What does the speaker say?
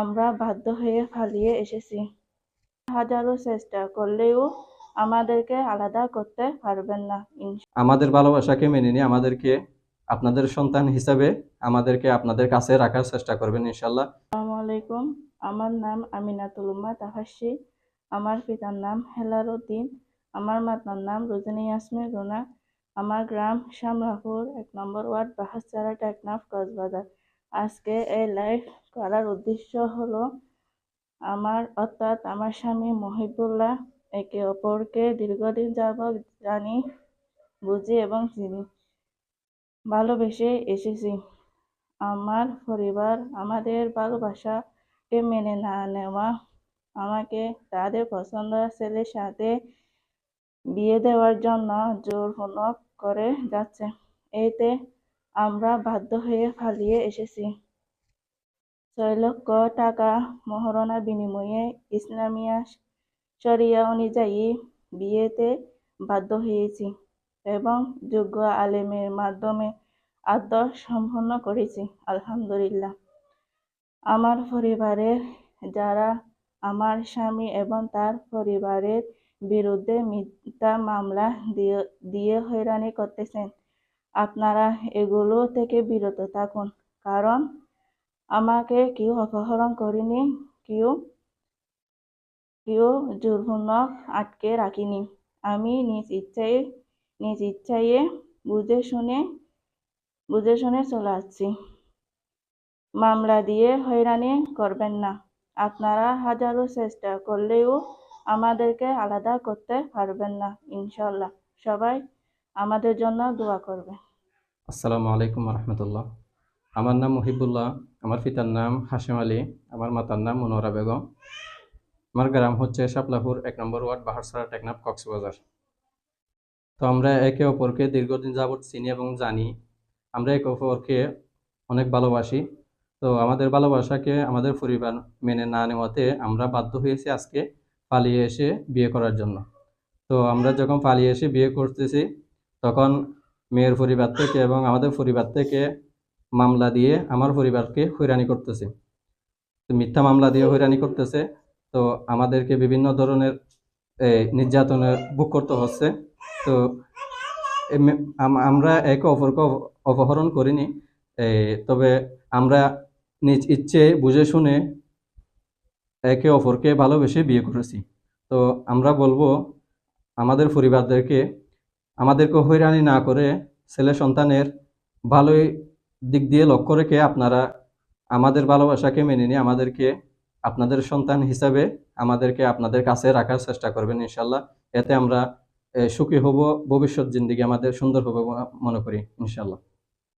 আমরা বাধ্য হয়ে পালিয়ে এসেছি। হাজারো চেষ্টা করলেও আমাদেরকে আলাদা করতে পারবেন না আমাদের ভালোবাসাকে মেনে নিয়ে আমাদেরকে আপনাদের সন্তান হিসাবে আমাদেরকে আপনাদের কাছে রাখার চেষ্টা করবেন ইনশাল্লাহ আসসালামু আলাইকুম। আমার নাম আমিনাতুল উম্মা তাহাসি আমার পিতার নাম হেলাল উদ্দিন আমার মাতার নাম রুজিনী ইয়াসমিন রুনা। আমার গ্রাম শামরাপুর এক নম্বর ওয়ার্ড বাহাসারা টেকনাফ কক্সবাজার। আজকে এই লাইভ করার উদ্দেশ্য হলো আমার, অর্থাৎ আমার স্বামী মহিবুল্লাহ, একে অপরকে দীর্ঘদিন যাবৎ জানি, বুঝি এবং চিনি। ভালোবেসে এসেছি। আমার পরিবার আমাদের ভালোবাসাকে মেনে না নেওয়া, আমাকে তাদের পছন্দের ছেলের সাথে বিয়ে দেওয়ার জন্য জোরপূর্বক করে যাচ্ছে। এতে আমরা বাধ্য হয়ে পালিয়ে এসেছি। ছয় লক্ষ টাকা মহারণা বিনিময়ে ইসলামিয়া শরিয়া অনুযায়ী বিয়েতে বাধ্য হয়েছি এবং যোগ্য আলেমের মাধ্যমে আদর সম্পন্ন করেছি, আলহামদুলিল্লাহ। আমার পরিবারের যারা আমার স্বামী এবং তার পরিবারের বিরুদ্ধে মিথ্যা মামলা দিয়ে দিয়ে হয়রানি করতেছেন আপনারা এগুলো থেকে বিরত থাকুন। কারণ আমাকে কেউ অপহরণ করেনি, কেউ কেউ জোরপূর্বক আটকে রাখিনি। আমি নিজ ইচ্ছায় নিজ ইচ্ছায় বুঝে শুনে বুঝে শুনে চলে আসছি। মামলা দিয়ে হয়রানি করবেন না। আপনারা হাজারো চেষ্টা করলেও আমাদেরকে আলাদা করতে পারবেন না, ইনশাল্লাহ। সবাই আমাদের জন্য দোয়া করবে। আসসালামু আলাইকুম রহমতুল্লাহ আমার নাম মহিবুল্লাহ, আমার পিতার নাম হাসিম আলী, আমার মাতার নাম মনোরা বেগম। আমার গ্রাম হচ্ছে শাপলাপুর, এক নম্বর ওয়ার্ড বাহারসারা টেকনাফ কক্সবাজার। তো আমরা একে অপরকে দীর্ঘদিন যাবৎ চিনি এবং জানি। আমরা একে অপরকে অনেক ভালোবাসি। তো আমাদের ভালোবাসাকে আমাদের পরিবার মেনে না নেওয়াতে আমরা বাধ্য হয়েছি আজকে পালিয়ে এসে বিয়ে করার জন্য। তো আমরা যখন পালিয়ে এসে বিয়ে করতেছি তখন মেয়ের পরিবার থেকে এবং আমাদের পরিবার থেকে মামলা দিয়ে আমার পরিবারকে হয়রানি করতেছে। মিথ্যা মামলা দিয়ে হয়রানি করতেছে। তো আমাদেরকে বিভিন্ন ধরনের এই, নির্যাতনের বুক করতে হচ্ছে। তো আমরা একে অপরকে অপহরণ করিনি। তবে আমরা নিজ ইচ্ছে বুঝে শুনে একে অপরকে ভালোবেসে বিয়ে করেছি। তো আমরা বলব আমাদের পরিবারদেরকে আমাদেরকে হয়রানি না করে ছেলে সন্তানের ভালোই দিক দিয়ে লক্ষ্য রেখে আপনারা আমাদের ভালোবাসাকে মেনে নিয়ে আমাদেরকে আপনাদের সন্তান হিসাবে আমাদেরকে আপনাদের কাছে রাখার চেষ্টা করবেন ইনশাল্লাহ। এতে আমরা সুখী হব, ভবিষ্যৎ জিন্দিগি আমাদের সুন্দর হবে মনে করি ইনশাল্লাহ।